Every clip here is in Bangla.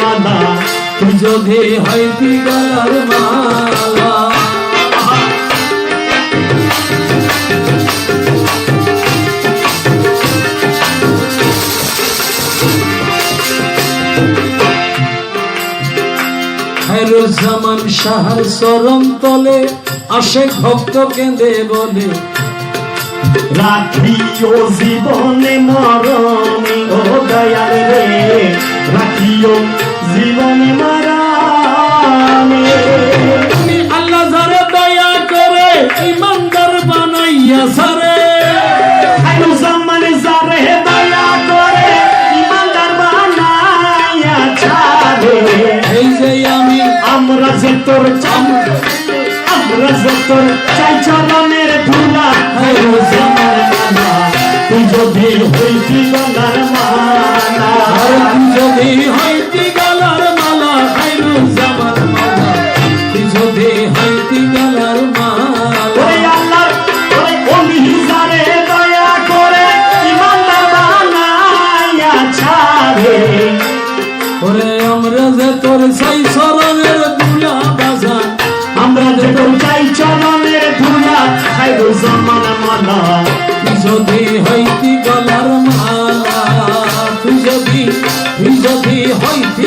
মালা, তুই যদি হইতি গলার মালা। জামান সাহার চরণ তলে আসে ভক্ত কেঁদে বলে রাখিও জীবনে মরণে, ও দয়াল রে, রাখিও জীবনে তুমি আল্লাহ যারে দয়া করে ইমানদার বানাইয়া সারে। আমি আমরা যে তোর আমরা যে তোর চাই চরণের ধুলা। জামানে তুই যদি হইতি গলার তুই যদি হইতি ওরে আমরা যে তোর সাই সরণের দুলা বাজান আমরা যে তোর চাই চরণের ধুলা খাইরু জামান মালা। তুই যদি হইতি গলার মালা তুই যদি তুই যদি হইতি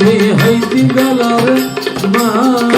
যদি হইতি গলার মালা